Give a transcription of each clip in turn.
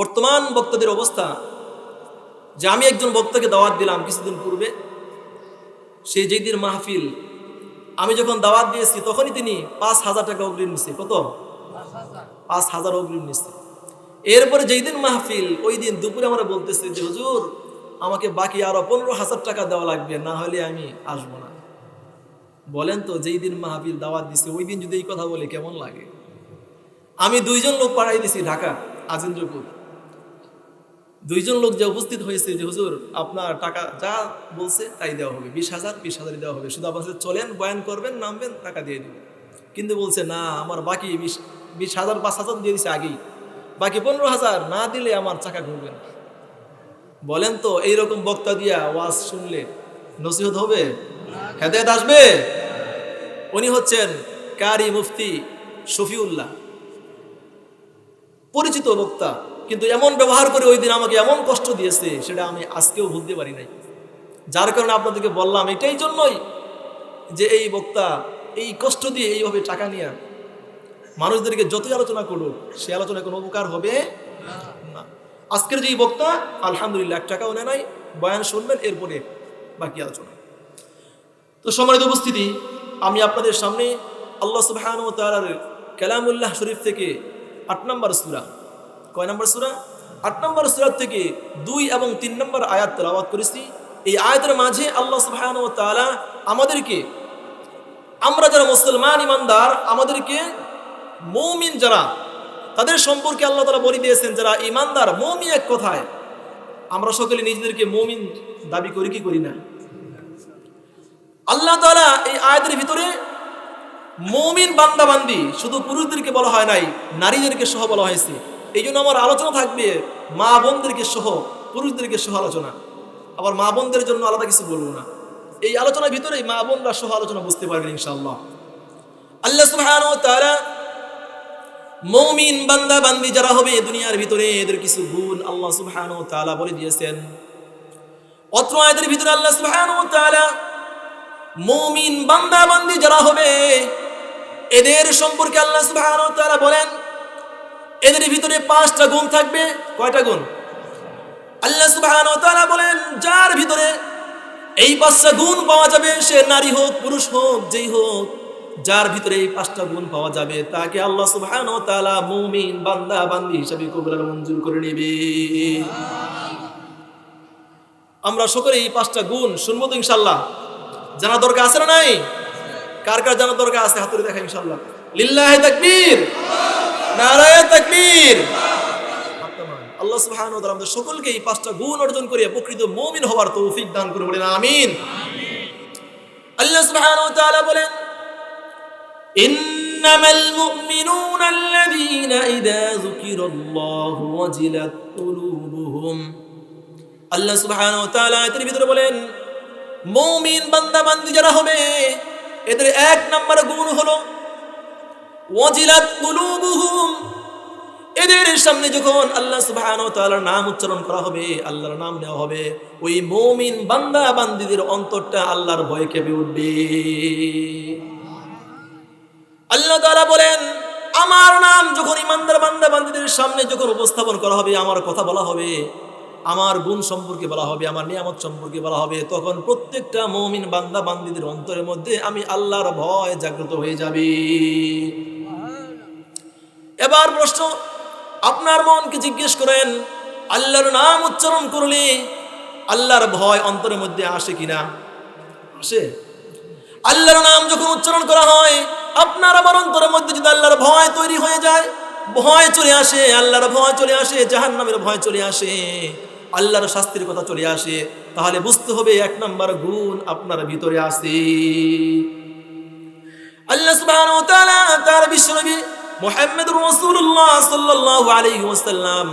বর্তমান বক্তাদের অবস্থা, যে আমি একজন বক্তাকে দাওয়াত দিলাম কিছুদিন পূর্বে সে যেই দিন মাহফিল, আমি যখন দাওয়াত দিয়েছি তখনই তিনি পাঁচ হাজার টাকা অগ্রিম নিচ্ছে। কত? পাঁচ হাজার অগ্রিম নিচ্ছে। এরপরে যেই দিন মাহফিল, ওই দিন দুপুরে আমরা বলতেছি যে, হুজুর, আমাকে বাকি আরও পনেরো হাজার টাকা দেওয়া লাগবে, না হলে আমি আসব না। বলেন তো যেই দিন মাহফিল দাওয়াত দিছে, ওই দিন যদি এই কথা বলে কেমন লাগে? আমি দুইজন লোক পাঠাই দিছি, ঢাকা আজিন্দ্রপুর দুইজন লোক যে উপস্থিত হয়েছে যে হুজুর, আপনার টাকা যা বলছে তাই দেওয়া হবে। বিশ হাজার, বিশ হাজারই দেওয়া হবে। শুধু আপনার চলেন, বয়ান করবেন, নামবেন, টাকা দিয়ে দিব কিন্তু বলছে, না, আমার বাকি বিশ বিশ হাজার, পাঁচ হাজার দিয়ে দিছে আগেই। বাকি পনেরো হাজার না দিলে আমার চাকা ঘুরবে না। বলেন তো, এইরকম বক্তা দিয়া ওয়াজ শুনলে নসিহত হবে? হেদায়ত আসবে? উনি হচ্ছেন কারি মুফতি শফিউল্লাহ। পরিচিত বক্তা। কিন্তু এমন ব্যবহার করে ওই দিন আমাকে এমন কষ্ট দিয়েছে, সেটা আমি আজকেও ভুলতে পারি নাই। যার কারণে আপনাদেরকে বললাম, এটাই জন্যই যে এই বক্তা এই কষ্ট দিয়ে এইভাবে টাকা নিয়ে মানুষদেরকে যতই আলোচনা করুক, সে আলোচনা কোনো উপকার হবে না। আজকের যে বক্তা, আলহামদুলিল্লাহ, এক টাকাও নেয় নাই, বয়ান শুনবেন, এরপরে বাকি আলোচনা। তো সম্মানিত উপস্থিতি, আমি আপনাদের সামনে আল্লাহ সুবহান তালার কালামুল্লাহ শরীফ থেকে আট নম্বর সুরা কয় নম্বর সুরা? আট নম্বর সুরাত থেকে দুই এবং তিন নম্বর আয়াত তেলাওয়াত করেছি। এই আয়াতের মাঝে আল্লাহ সুবহান ও তালা আমাদেরকে, আমরা যারা মুসলমান ইমানদার আমাদেরকে মৌমিন যারা, তাদের সম্পর্কে আল্লাহ তালা বলে দিয়েছেন, যারা ইমানদার মৌমি এক কথায়, আমরা সকলে নিজেদেরকে মৌমিন দাবি করি কি করি না? আল্লাহ তালা এই আয়াতের ভিতরে মৌমিন বান্দাবান্দি, শুধু পুরুষদেরকে বলা হয় নাই, নারীদেরকে সহ বলা হয়েছে। এই জন্য আমার আলোচনা থাকবে, মা বোনদেরকে সহ, পুরুষদেরকে সহ আলোচনা। আবার মা বোনদের জন্য আলাদা কিছু বলব না। এই আলোচনার ভিতরেই মা বোনরা সহ আলোচনা বুঝতে পারবেন ইনশাআল্লাহ। আল্লাহ ওয়া তাআলা মৌমিন বান্দা, বান্দি যারা হবে দুনিয়ার ভিতরে, এদের কিছু গুণ আল্লাহ সুবহানাহু ওয়া তাআলা বলে দিয়েছেন। অত্র আয়াতের ভিতরে আল্লাহ সুবহানাহু ওয়া তাআলা মৌমিন বান্দা, বান্দি যারা হবে, এদের সম্পর্কে আল্লাহ সুবহানাহু ওয়া তাআলা বলেন এদের ভিতরে পাঁচটা গুণ থাকবে। কয়টা গুণ? আল্লাহ ওয়া বলেন, যার ভিতরে এই পাঁচটা গুণ পাওয়া যাবে, সে নারী হোক, পুরুষ হোক, যেই হোক, যার ভিতরে এই পাঁচটা গুণ পাওয়া যাবে, তাকে আল্লাহ তাআলা মুমিন, বান্দা, বান্দি হিসেবে কবুল মঞ্জুর করে নেবে। আমরা সকলে এই পাঁচটা গুণ শুনব তো ইনশাআল্লাহ। জানা দরকার আছে না নাই? কার কার জানা দরকার আছে? হাতুড়ে দেখা ইনশাআল্লাহ। লিল্লাহি তাকবীর। নারায়ে তাকবীর আল্লাহ সুবহানাহু ওয়া তাআলা আমাদের সকলকে এই পাঁচটা গুণ অর্জন করে প্রকৃত মুমিন হওয়ার তৌফিক দান করে বলেন আমিন আল্লাহ সুবহানাহু ওয়া তাআলা বলেন إنما المؤمنون الذين إذا ذكر الله وجلت قلوبهم আল্লাহ সুবহানাহু ওয়া তাআলা এর ভিতরে বলেন মুমিন বান্দা বান্দি যারা হবে এদের এক নম্বর গুণ হলো ওয়াজিলাত কুলুবুহুম। এদের সামনে যখন আল্লাহ সুবহানাহু ওয়া তাআলার নাম উচ্চারণ করা হবে, আল্লাহর নাম নেওয়া হবে, ওই মুমিন বান্দা বান্দিদের অন্তরটা আল্লাহর ভয়ে কেঁপে উঠবে। আল্লাহ তাআলা বলেন, আমার নাম যখন ইমানদার বান্দা বান্দিদের সামনে যখন উপস্থাপন করা হবে, আমার কথা বলা হবে, আমার গুণ সম্পর্কে বলা হবে, আমার নিয়ামত সম্পর্কে বলা হবে, তখন প্রত্যেকটা মমিন বান্দা বান্দিদের অন্তরের মধ্যে আমি আল্লাহর ভয় জাগ্রত হয়ে যাবে। এবার প্রশ্ন, আপনার মনকে জিজ্ঞেস করেন, আল্লাহর নাম উচ্চারণ করলে আল্লাহর ভয় অন্তরের মধ্যে আসে কিনা? আসে। আল্লাহর নাম যখন উচ্চারণ করা হয়, আপনার আমার অন্তরের মধ্যে যদি আল্লাহর ভয় তৈরি হয়ে যায়, ভয় চলে আসে, আল্লাহর ভয় চলে আসে জাহান নামের ভয় চলে আসে, আল্লাহর শাস্তির কথা চলে আসে, তাহলে বুঝতে হবে এক নম্বর গুণ আপনার ভিতরে আসে আল্লাহ তার বিশ্বনবী মুহাম্মদুর রাসূলুল্লাহ সাল্লাল্লাহু আলাইহি ওয়াসাল্লাম।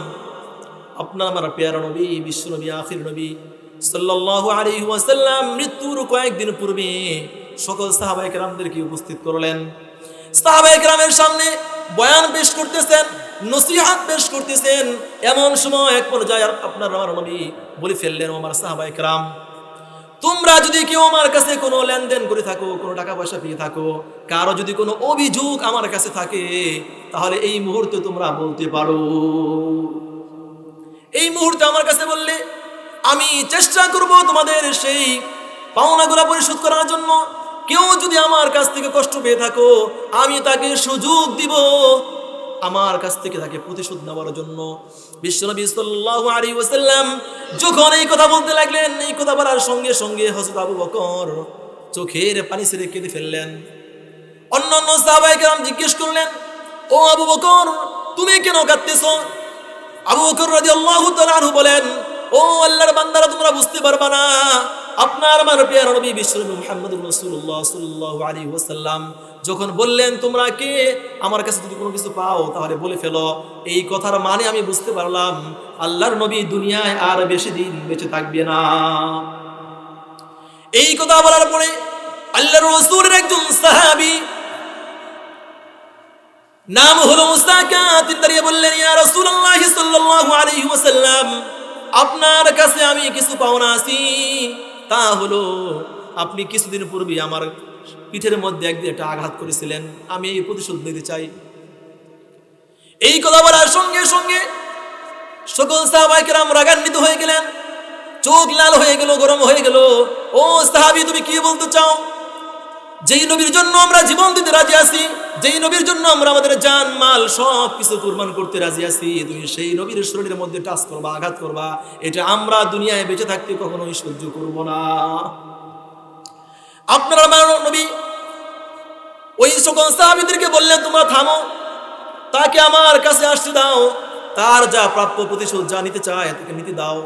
আপনার আমার পেয়ারা নবী বিশ্বনবী আখির নবী আলাইহি ওয়াসাল্লাম মৃত্যুর কয়েকদিন পূর্বে সকল সাহাবায়ে কেরামদেরকে উপস্থিত করলেন? সাহাবায়ে কেরামের সামনে বয়ান পেশ করতেছেন, নসিহাত পেশ করতেছেন। এমন সময় এক পর্যায়ে আপনার আমার নবী বলে ফেললেন আমার সাহাবায়ে কেরাম তোমরা যদি কেউ আমার কাছে কোনো লেনদেন করে থাকো, কোনো টাকা পয়সা পেয়ে থাকো, কারও যদি কোনো অভিযোগ আমার কাছে থাকে, তাহলে এই মুহূর্তে তোমরা বলতে পারো। এই মুহূর্তে আমার কাছে বললে, আমি চেষ্টা করব তোমাদের সেই পাওনাগুলা পরিশোধ করার জন্য। কেউ যদি আমার কাছ থেকে কষ্ট পেয়ে থাকো, আমি তাকে সুযোগ দিব। আমার কাছ থেকে তাকে প্রতিশোধ নেওয়ার জন্য বিশ্বনবী সাল্লাহ আলী ওসাল্লাম যখন এই কথা বলতে লাগলেন, এই কথা বলার সঙ্গে সঙ্গে হজরত আবু বকর চোখের পানি ছেড়ে কেঁদে ফেললেন। অন্য অন্য কেরাম জিজ্ঞেস করলেন, ও আবু বকর, তুমি কেন কাঁদতেছ? আবু বকর রাজি আল্লাহ বলেন ও আল্লাহর বান্দারা, তোমরা বুঝতে পারবা না। আপনার আমার প্রিয় নবী বিশ্বনবী মুহাম্মদুর রাসূলুল্লাহ সাল্লাল্লাহু আলাইহি ওয়াসাল্লাম যখন বললেন, তোমরা কে? আমার কাছে যদি কোনো কিছু পাও, তাহলে বলে ফেলো। এই কথার মানে আমি বুঝতে পারলাম, আল্লাহর নবী দুনিয়ায় আর বেশি দিন বেঁচে থাকবে না। এই কথা বলার পরে আল্লাহর রাসূলের একজন সাহাবী নাম হলো মুস্তাকা তিনি দাঁড়িয়ে বললেন, ইয়া রাসূলুল্লাহ সাল্লাল্লাহু আলাইহি ওয়াসাল্লাম আপনার কাছে আমি কিছু পাওনা আছি। তা হলো, আপনি কিছুদিন পূর্বে আমার পিঠের মধ্যে একদিন একটা আঘাত করেছিলেন, আমি এই প্রতিশোধ নিতে চাই। এই কথা বলার সঙ্গে সঙ্গে সকল সাহাবাইকেরাম রাগান্বিত হয়ে গেলেন, চোখ লাল হয়ে গেল, গরম হয়ে গেল। ও সাহাবি, তুমি কি বলতে চাও? যেই নবীর জন্য আমরা জীবন দিতে রাজি আছি যেই নবীর জন্য আমরা আমাদের জান, মাল সব কিছু কুরবান করতে রাজি আছি, তুমি সেই নবীর শরীরের মধ্যে টাচ করবা, আঘাত করবা, এটা আমরা দুনিয়ায় বেঁচে থাকতে কখনোই সহ্য করব না। আপনারা নবী ওই সকল সাহাবিদেরকে বললেন তোমরা থামো, তাকে আমার কাছে আসতে দাও, তার যা প্রাপ্য প্রতিশোধ যা নিতে চায়, তাকে নিতে দাও।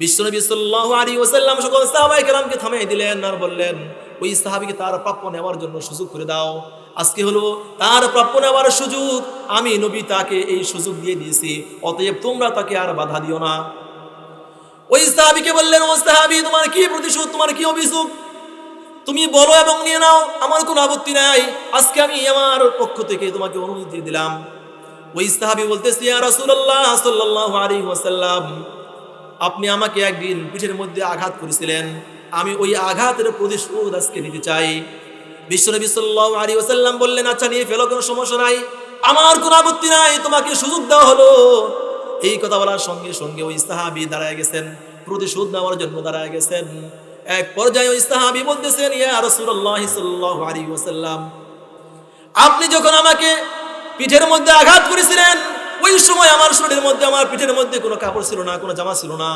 বিশ্বনবী সাল্লাল্লাহু আলাইহি ওয়াসাল্লাম সকল সাহাবায়ে কেরামকে থামিয়ে দিলেন আর বললেন, ওই সাহাবীকে তার প্রাপ্য নেওয়ার জন্য সুযোগ করে দাও। আজকে হলো তার প্রাপ্য নেওয়ার সুযোগ। আমি নবী তাকে এই সুযোগ দিয়ে দিয়েছি, অতএব তোমরা তাকে আর বাধা দিও না। ওই সাহাবীকে বললেন, ও সাহাবী, তোমার কি প্রতিশোধ, তোমার কি অভিযোগ? তুমি বলো এবং নিয়ে নাও, আমার কোনো আপত্তি নাই। আজকে আমি আমার পক্ষ থেকে তোমাকে অনুমতি দিয়ে দিলাম। ওই সাহাবী বলতেছি, ইয়া রাসূলুল্লাহ আপনি আমাকে একদিন পিঠের মধ্যে আঘাত করেছিলেন। আমি ওই আঘাতের প্রতিশোধ আজকে নিতে চাই। বিশ্বনবী সাল্লাল্লাহু আলাইহি ওয়াসাল্লাম বললেন আচ্ছা নিয়ে ফেলো, কোনো সমস্যা নাই। আমার কোনো আপত্তি নাই, তোমাকে সুযোগ দেওয়া হলো। এই কথা বলার সঙ্গে সঙ্গে ওই সাহাবী দাঁড়ায় গেছেন, প্রতিশোধ নেওয়ার জন্য দাঁড়ায় গেছেন। এক পর্যায়ে ওই সাহাবী বলতেছেন, ইয়া রাসূলুল্লাহ সাল্লাল্লাহু আলাইহি ওয়াসাল্লাম, আপনি যখন আমাকে পিঠের মধ্যে আঘাত করেছিলেন, ওই সময় আমার শরীরের মধ্যে, আমার পিঠের মধ্যে কোনো কাপড় ছিল না, কোনো জামা ছিল না।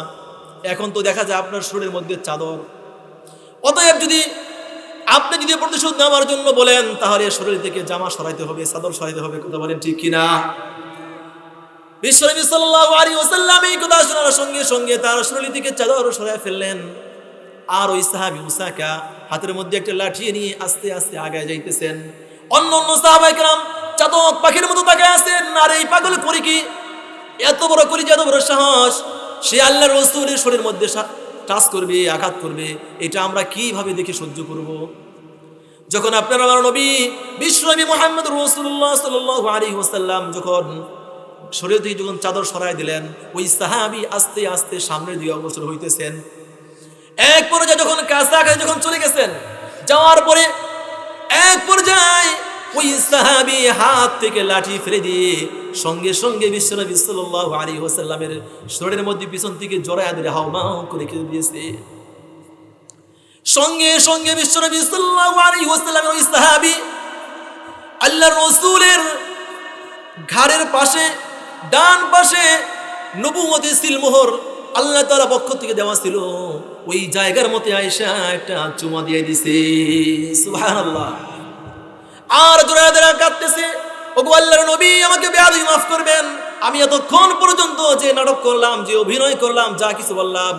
এখন তো দেখা যায় আপনার শরীরের মধ্যে চাদর। অতএব যদি আপনি যদি প্রতিশোধ নেওয়ার জন্য বলেন তাহলে শরীর থেকে জামা সরাইতে হবে চাদর সরাইতে হবে কথা বলেন ঠিক কিনা বিশ্বনবী সাল্লাল্লাহু আলাইহি ওয়াসাল্লাম এই কথা শোনার সঙ্গে সঙ্গে তার শরীর থেকে চাদর সরাই ফেললেন আর ওই সাহাবী মুসাকা হাতের মধ্যে একটা লাঠি নিয়ে আস্তে আস্তে আগায় যাইতেছেন অন্য অন্য সাহাবাই کرام চাতক পাখির মতো তাকায় আছেন আর এই পাগল করি কি এত বড় করি এত বড় সাহস সে আল্লাহর রসুলের শরীরের মধ্যে সা- টাচ করবে, আঘাত করবে, এটা আমরা কীভাবে দেখে সহ্য করব? যখন আপনার আমার নবী বিশ্বনবী মোহাম্মদ রসুল্লাহ সাল্লাহ আলী ওসাল্লাম যখন শরীর থেকে যখন চাদর সরাই দিলেন, ওই সাহাবি আস্তে আস্তে সামনের দিকে অগ্রসর হইতেছেন। এক পর্যায়ে যখন কাছাকাছি যখন চলে গেছেন, যাওয়ার পরে এক পর্যায়ে ওই সাহাবি হাত থেকে লাঠি ফেলে দিয়ে সঙ্গে সঙ্গে বিশ্বনবী সাল্লাল্লাহু আলাইহি ওয়াসাল্লামের শরীরের মধ্যে পিছন থেকে জড়ায় ধরে হাওমাও করে রেখে দিয়েছে। সঙ্গে সঙ্গে বিশ্বনবী সাল্লাল্লাহু আলাইহি ওয়াসাল্লামের ওই সাহাবি আল্লাহর রাসূলের ঘাড়ের পাশে, ডান পাশে নবুমতি সিলমোহর আল্লাহ তাআলা পক্ষ থেকে দেওয়া ছিল। ওই জায়গার মধ্যে আয়েশা একটা চুমা দিয়ে দিছে সুবহানাল্লাহ। আর জোরে জোরে কাঁদতেছে। ওগো আল্লাহর নবী, আমাকে বেয়াদবি মাফ করবেন। আমি এতক্ষণ পর্যন্ত যে নাটক করলাম, যে অভিনয় করলাম, যা কিছু বললাম,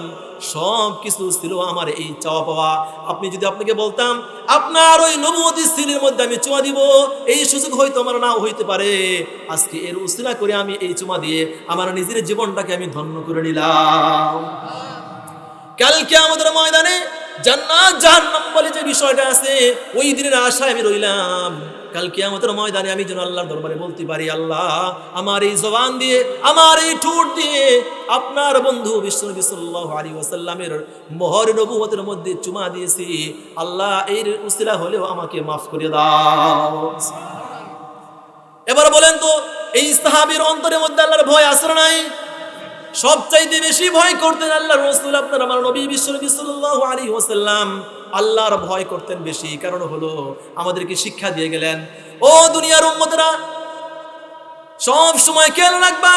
সব কিছু ছিল আমার এই চাওয়া পাওয়া। আপনি যদি আপনাকে বলতাম, আপনার ওই নবমতি স্ত্রীর মধ্যে আমি চুমা দিব, এই সুযোগ হয়তো আমার নাও হইতে পারে। আজকে এর উসিলা করে আমি এই চুমা দিয়ে আমার নিজের জীবনটাকে আমি ধন্য করে নিলাম। কালকে আমাদের ময়দানে বলে যে বিষয়টা আছে, ওই দিনের আশায় আমি রইলাম। আমি দরবারে বলতে পারি, আল্লাহ, আমার এই জবান দিয়ে, আমার এই আপনার বন্ধু বিশ্বনবী মোহর নবুয়তের মধ্যে চুমা দিয়েছি। আল্লাহ, এর উসিলা হলেও আমাকে মাফ করে দাও। এবার বলেন তো, এই সাহাবীর অন্তরের মধ্যে আল্লাহর ভয় আসরে নাই? সবচাইতে বেশি ভয় করতেন আল্লাহ রসুল আপনার, আমার নবী বিশ্বনবী সাল্লাল্লাহু আলাইহি ওয়াসাল্লাম। আল্লাহর ভয় করতেন বেশি কারণ হলো আমাদেরকে শিক্ষা দিয়ে গেলেন। ও দুনিয়ার উম্মতরা, সব সময় খেয়াল রাখবা,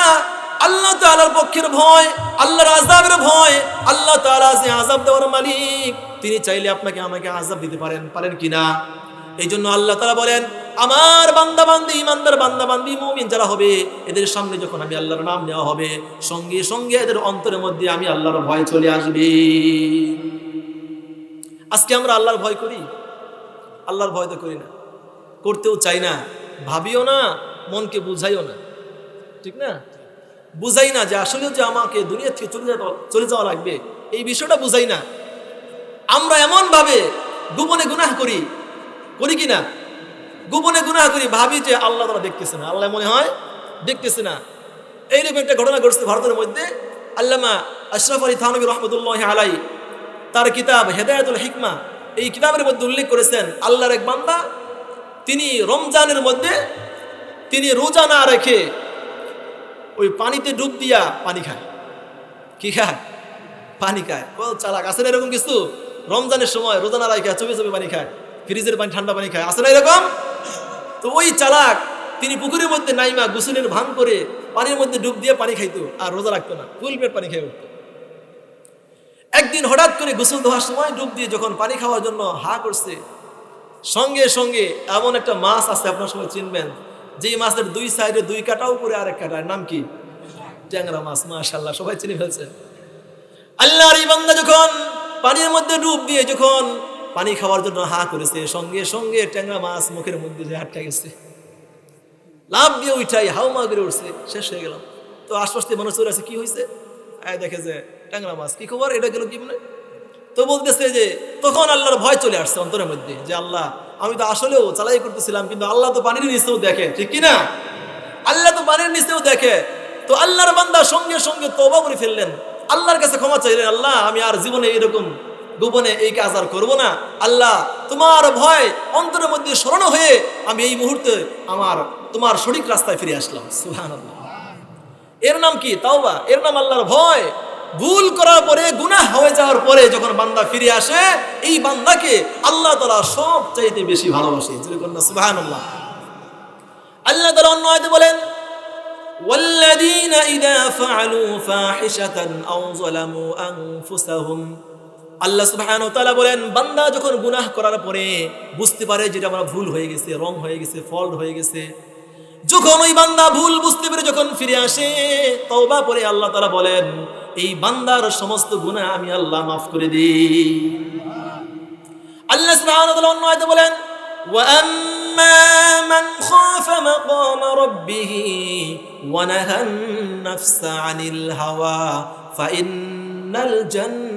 আল্লাহ তাআলার পক্ষের ভয়, আল্লাহর আযাবের ভয়, আল্লাহ তাআলা যে আযাব দেওয়ার মালিক, তিনি চাইলে আপনাকে আমাকে আযাব দিতে পারেন পারেন কিনা? এই জন্য আল্লাহ তাআলা বলেন, আমার বান্দা বান্দি ইমানদার বান্দা বান্দি মুমিন যারা হবে, এদের সামনে যখন আমি আল্লাহর নাম নেওয়া হবে, সঙ্গে সঙ্গে এদের অন্তরের মধ্যে আমি আল্লাহর ভয় চলে আসবে। আজকে আমরা আল্লাহর ভয় করি? আল্লাহর ভয় তো করি না। করতেও চাই না, ভাবিও না, মনকে বুঝাইও না। ঠিক না? বুঝাই না যে আসলে যে আমাকে দুনিয়া থেকে চলে যাওয়া চলে যাওয়া লাগবে, এই বিষয়টা বুঝাই না। আমরা এমন ভাবে গোপনে গুনাহ করি করি কি না গোপনে গুনাহ করি, ভাবি যে আল্লাহ তারা দেখতেছে না। আল্লাহ মনে হয় দেখতেছে না। এইরকম একটা ঘটনা ঘটছে ভারতের মধ্যে। আল্লামা আশরাফ আলী থানবী রহমতুল্লাহ আলাই তার কিতাব হেদায়তুল হিকমা এই কিতাবের মধ্যে উল্লেখ করেছেন, আল্লাহর এক বান্দা, তিনি রমজানের মধ্যে তিনি রোজা না রেখে ওই পানিতে ডুব দিয়া পানি খায়। কি খায়? পানি খায়। কত চালাক। না এরকম কিছু? রমজানের সময় রোজা না রাখে চবে চবে পানি খায়। ফ্রিজের পানি, ঠান্ডা পানি খায়। আছে না এরকম? তো ওই চালাক, তিনি পুকুরের মধ্যে নাইমা গোসলের ভাঙ করে পানির মধ্যে ডুব দিয়ে পানি খাইতো আর রোজা রাখতো না। ফুল পেট পানি খেয়ে উঠতো। একদিন হঠাৎ করে গোসল ধোয়ার সময় ডুব দিয়ে যখন পানি খাওয়ার জন্য হা করছে, সঙ্গে সঙ্গে এমন একটা মাছ আছে, আপনার সবাই চিনবেন। যে মাছের দুই সাইডে দুই কাটা, উপরে আরেক কাটা। নাম কি? ট্যাংরা মাছ। মাশাল্লাহ সবাই চিনে ফেলছে। আল্লাহর এই বান্দা যখন পানির মধ্যে ডুব দিয়ে যখন পানি খাওয়ার জন্য হা করেছে। সঙ্গে সঙ্গে ট্যাংরা মাছ মুখের মধ্যে যে আটকা গেছে। লাভ দিয়ে উঠাই হাউমা করে উঠছে। শেষ হয়ে গেল। তো আশপাশ মানুষ চলে আছে কি হয়েছে? আয় দেখে যে ট্যাংরা মাছ, কি খবর? এটা গেল কি মানে? তো বলতেছে যে, তখন আল্লাহর ভয় চলে আসছে অন্তরের মধ্যে, যে আল্লাহ, আমি তো আসলেও চালাই করতেছিলাম, কিন্তু আল্লাহ তো পানির নিচেও দেখে, ঠিক কি না? আল্লাহ তো পানির নিচেও দেখে। তো আল্লাহর বান্দা সঙ্গে সঙ্গে তবা করে ফেললেন। আল্লাহর কাছে ক্ষমা চাইলেন, আল্লাহ, আমি আর জীবনে এরকম গোপনে এই কাজ আর করবো না আল্লাহ তোমার ভয় অন্তরের মধ্যে স্মরণ হয়ে আমি এই মুহূর্তে আমার তোমার সঠিক রাস্তায় ফিরে আসলাম সুবহানাল্লাহ এর নাম কি তাওবা এর নাম আল্লাহর ভয় ভুল করার পরে গুনাহ হয়ে যাওয়ার পরে যখন বান্দা ফিরে আসে এই বান্দাকে আল্লাহ তালা সব চাইতে বেশি ভালোবাসে যেরকম না সুবহানাল্লাহ আল্লাহ তালা অন্য আয়তে বলেন والذين إذا فعلوا فاحشة أو ظلموا أنفسهم আল্লাহ সুবহানাহু ওয়া তাআলা বলেন বান্দা যখন গুনাহ করার পরে বুঝতে পারে যেটা আমার ভুল হয়ে গেছে রং হয়ে গেছে ফল্ট হয়ে গেছে যখন ওই বান্দা ভুল বুঝতে পেরে যখন ফিরে আসে তওবা করে আল্লাহ তাআলা বলেন এই বান্দার সমস্ত গুনাহ আমি আল্লাহ মাফ করে দিই আল্লাহ সুবহানাহু ওয়া তাআলা অন্য আয়াতে বলেন وأما من خاف مقام ربه ونهى النفس عن الهوى فإن الجنة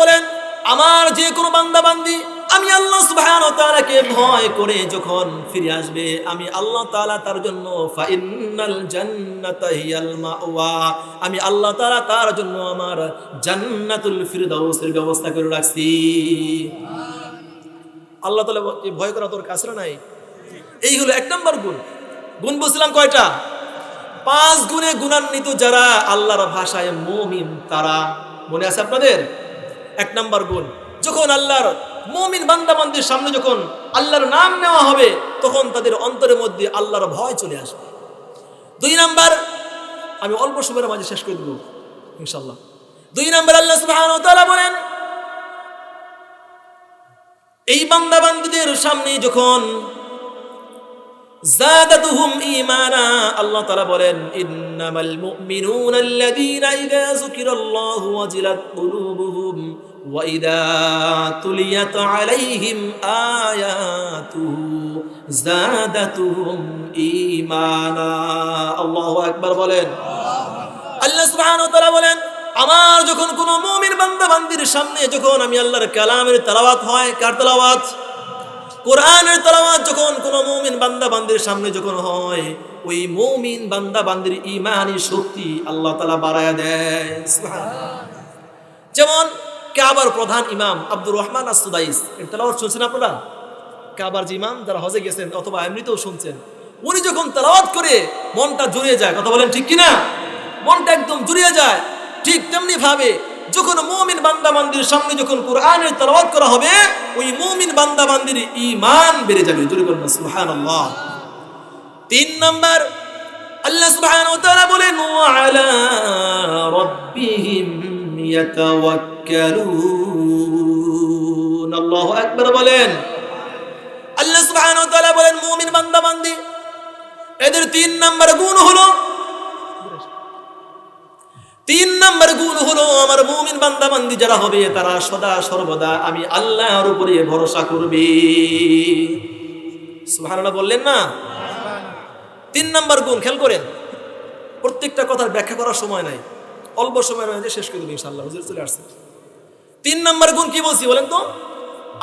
বলেন। আমার যে কোনো বান্দা বান্দি আমি আল্লাহ সুবহান তাআলাকে ভয় করে যখন ফিরে আসবে, আমি আল্লাহ তালা তার জন্য ফাইনাল জান্নাতা মাওয়া আমি আল্লাহ তালা তার জন্য আমার জান্নাতুল ফিরদাউসের ব্যবস্থা করে রাখছি। আল্লাহ তালা ভয় করা তোর কাছে নাই? এই হলো এক নম্বর গুণ। গুণ বুঝলাম কয়টা? পাঁচ গুণে গুণান্বিত যারা আল্লাহর ভাষায় মুমিন তারা। মনে আছে আপনাদের? এক নম্বর গুণ। যখন আল্লাহর মুমিন বান্দাবান্দির সামনে যখন আল্লাহর নাম নেওয়া হবে, তখন তাদের অন্তরের মধ্যে আল্লাহর ভয় চলে আসবে। দুই নাম্বার, আমি অল্প সময়ের মাঝে শেষ করে দেব ইনশাল্লাহ দুই নাম্বার, আল্লাহ তাআলা বলেন, এই বান্দাবান্দিদের সামনে যখন জাদাতুহুম ঈমানা। আল্লাহ তাআলা বলেন, ইন্নামাল মুমিনুনা আল্লাযীনা ইযা যুকিরাল্লাহু ওয়াজিলাত কুলুবুহুম ওয়া ইযা তুলিয়াত আলাইহিম আয়াতুহু জাদাতুহুম ঈমানা। আল্লাহু আকবার বলেন। আল্লাহ সুবহানাহু ওয়া তাআলা বলেন, আমার যখন কোন মুমিন বান্দা বান্দির সামনে যখন আমি আল্লাহর কালামের তেলাওয়াত হয়, কার তেলাওয়াত? কোরআনের তেলাওয়াত যখন কোন মৌমিন বান্দা বান্দির সামনে যখন হয়, ওই মৌমিন বান্দা বান্দির ইমানি শক্তি আল্লাহ তালা বাড়ায়া দেয়। যেমন কাবার প্রধান ইমাম আব্দুর রহমান আসুদাইস এর তেলাওয়াত শুনছেন আপনারা? কাবার যে ইমাম যারা হজে গেছেন অথবা এমনিতেও শুনছেন, উনি যখন তেলাওয়াত করে মনটা জুড়িয়ে যায়, কথা বলেন ঠিক কিনা? মনটা একদম জুড়িয়ে যায়, ঠিক তেমনি ভাবে যখন মুমিন বান্দা বান্দির সামনে যখন কোরআনের তেলাওয়াত করা হবে, ওই মুমিন বান্দা বান্দির ঈমান বেড়ে যাবে। জোরে বলুন তিন নম্বর, আল্লাহ সুবহানাহু ওয়া তাআলা বলেন, ওয়া আলা রাব্বিহিম ইয়াতাওয়াক্কালুন। আল্লাহু আকবার বলেন। আল্লাহ সুবহানাহু ওয়া তাআলা বলেন, মুমিন এদের তিন নম্বর গুণ হলো তিন নাম্বার গুণ হলো আমার মুমিন বান্দা বান্দি যারা হবে, তারা সদা সর্বদা আমি আল্লাহর উপরে ভরসা করবে। সুবহানাল্লাহ বললেন না? তিন নম্বর গুণ, খেয়াল করেন, প্রত্যেকটা কথার ব্যাখ্যা করার সময় নাই, অল্প সময় রয়েছে, শেষ করে দেবো ইনশাল্লাহ হুজুর চলে আসছে। তিন নম্বর গুণ কি বলছি বলেন তো?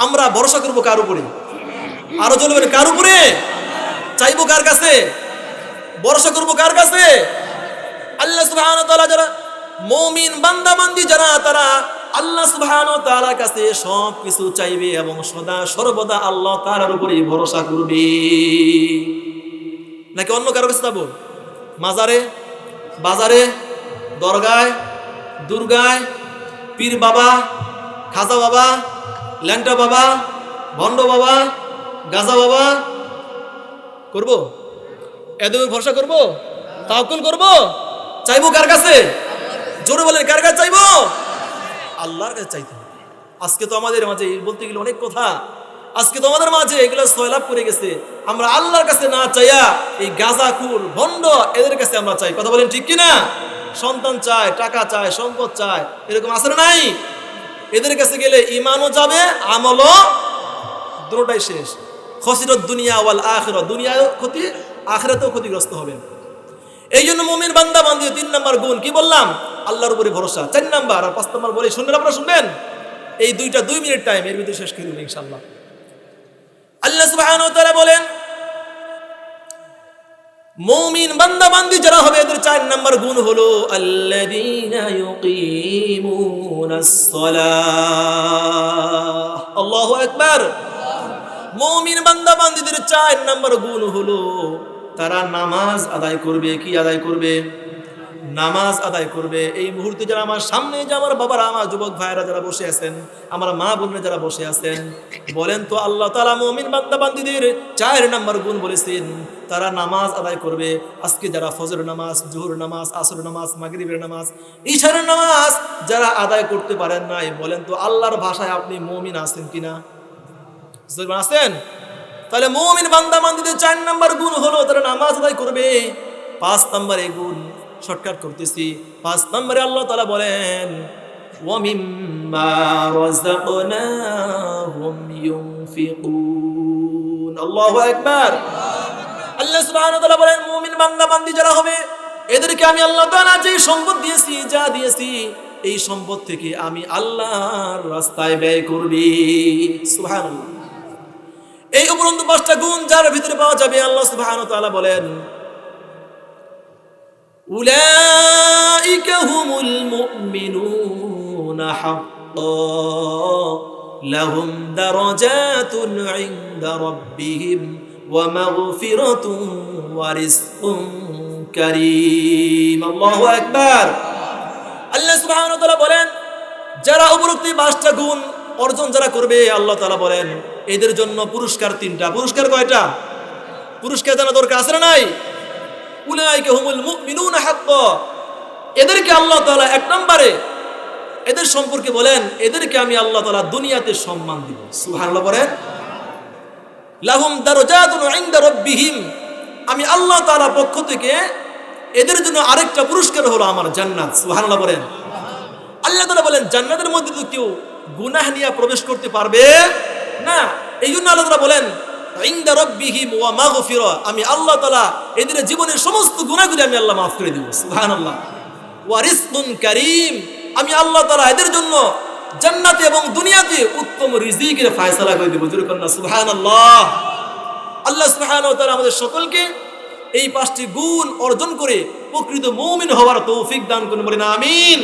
আমরা ভরসা করব কার উপরে? আরও চলবেন কার উপরে? চাইব কার কাছে? ভরসা করব কার কাছে? আল্লাহ সুবহানাহু ওয়া যারা মুমিন বান্দা বান্দি যারা, তারা আল্লাহ সুবহানাহু ওয়া তাআলার কাছে সব কিছু চাইবে এবং সদা সর্বদা আল্লাহ তাআলার উপরে ভরসা করবে। নাকি অন্য কারও কাছে যাব? মাজারে, বাজারে, দরগায়, দুর্গায়, পীর বাবা, খাজা বাবা, ল্যাংটা বাবা, ভণ্ড বাবা, গাজা বাবা, করব? এদের ভরসা করব? তাওকুল করব? চাইব কার কাছে? জোরে বলেন, কার কাছে চাইব? আল্লাহর কাছে চাইতে হবে। আজকে তো আমাদের মাঝে বলতে গেলে অনেক কথা। আজকে তো আমাদের মাঝে এগুলো সয়লাভ করে গেছে। আমরা আল্লাহর কাছে না চাইয়া এই গাজাকুর ভণ্ড এদের কাছে আমরা চাই। কথা বলেন ঠিক কিনা? সন্তান চায়, টাকা চায়, সম্পদ চায়, এরকম আসলে নাই? এদের কাছে গেলে ইমানও যাবে, আমলও দুটোটাই শেষ। খসিরত দুনিয়া ওয়াল আখিরত। দুনিয়ায় ক্ষতি, আখিরাতেও ক্ষতিগ্রস্ত হবেন। এই জন্য মুমিন বান্দা বান্দি তিন নাম্বার গুণ কি বললাম? আল্লাহর উপরে ভরসা। চার নাম্বার আর পাঁচ নাম্বার বলে, শুনবেন আপনারা, শুনবেন? এই দুইটা দুই মিনিট টাইম এর ভিতরে শেষ করে ইনশাল্লাহ আল্লাহ সুবহানাহু ওয়া তাআলা বলেন, মুমিন বান্দা বান্দি যারা হবে, এদের চার নাম্বার গুণ হলো, আল্লাযীনা ইউকিমুনাস সালাহ। আল্লাহু আকবার। মুমিন বান্দা বান্দিদের চার নাম্বার গুণ হলো তারা নামাজ আদায় করবে, কি আদায় করবে? নামাজ আদায় করবে। এই মুহূর্তে যারা আমার সামনে, যে আমার বাবারা, আমার যুবক ভাইয়েরা যারা বসে আছেন, আমার মা বোনরা যারা বসে আছেন, বলেন তো আল্লাহ তালা মমিন বান্দা বান্দিদের চার নাম্বার গুণ বলেছেন, তারা নামাজ আদায় করবে। আজকে যারা ফজর নামাজ জোহর নামাজ আসর নামাজ, মাগরিবের নামাজ ঈশানের নামাজ যারা আদায় করতে পারেন নাই, বলেন তো আল্লাহর ভাষায় আপনি মমিন আছেন কিনা? আছেন? তাহলে মুমিন বান্দা বান্দিদের চার নাম্বার গুণ আদায় করবে। পাঁচ নাম্বারে গুণ শর্টকাট করতেছি। পাঁচ নাম্বারে আল্লাহ তাআলা বলেন এদেরকে আমি আল্লাহ যে সম্পদ দিয়েছি, যা দিয়েছি, এই সম্পদ থেকে আমি আল্লাহর রাস্তায় ব্যয় করবি। সুবহানাল্লাহ। এই উপরন্ত পাঁচটা গুণ যার ভিতরে পাওয়া যাবে, আল্লাহ তাআলা বলেন, উলাইকা হুমুল মুমিনুনা কারীম। আল্লাহু সুবহানাহু ওয়া তাআলা বলেন, যারা উপরোক্ত পাঁচটা গুণ অর্জন যারা করবে, আল্লাহ তাআলা বলেন এদের জন্য পুরস্কার তিনটা। পুরস্কার কয়টা? পুরস্কার জানা দরকার আছে না নাই? উলাইকা হুমুল মুমিনুনা হাক্কা। এদেরকে আল্লাহ তাআলা এক নম্বরে এদের সম্পর্কে বলেন, এদেরকে আমি আল্লাহ তাআলা দুনিয়াতে সম্মান দিব। সুবহানাল্লাহ বলেন লাহুম দারাজাতুন ইনদা রাব্বিহিম। আমি আল্লাহ তাআলা পক্ষ থেকে এদের জন্য আরেকটা পুরস্কার হলো আমার জান্নাত। সুবহানাল্লাহ বলেন আল্লাহ তাআলা বলেন, জান্নাতের মধ্যে তো কেউ গুনাহ নিয়ে প্রবেশ করতে পারবে না এই জন্য আল্লাহ বলেন আমি আল্লাহ তাআলা এদের জীবনের সমস্ত গুনাহগুলি আমি আল্লাহ মাফ করে দিব, সুবহানাল্লাহ। ওয়া রিজকুন কারীম আমি আল্লাহ তাআলা এদের জন্য জান্নাতে এবং দুনিয়াতে উত্তম রিজিকের ফয়সালা করে দেব সুবহানাল্লাহ। আল্লাহ সুবহানাহু ওয়া তাআলা আমাদের সকলকে এই পাঁচটি গুণ অর্জন করে প্রকৃত মৌমিন হওয়ার তৌফিক দান করুন, বলেন আমিন।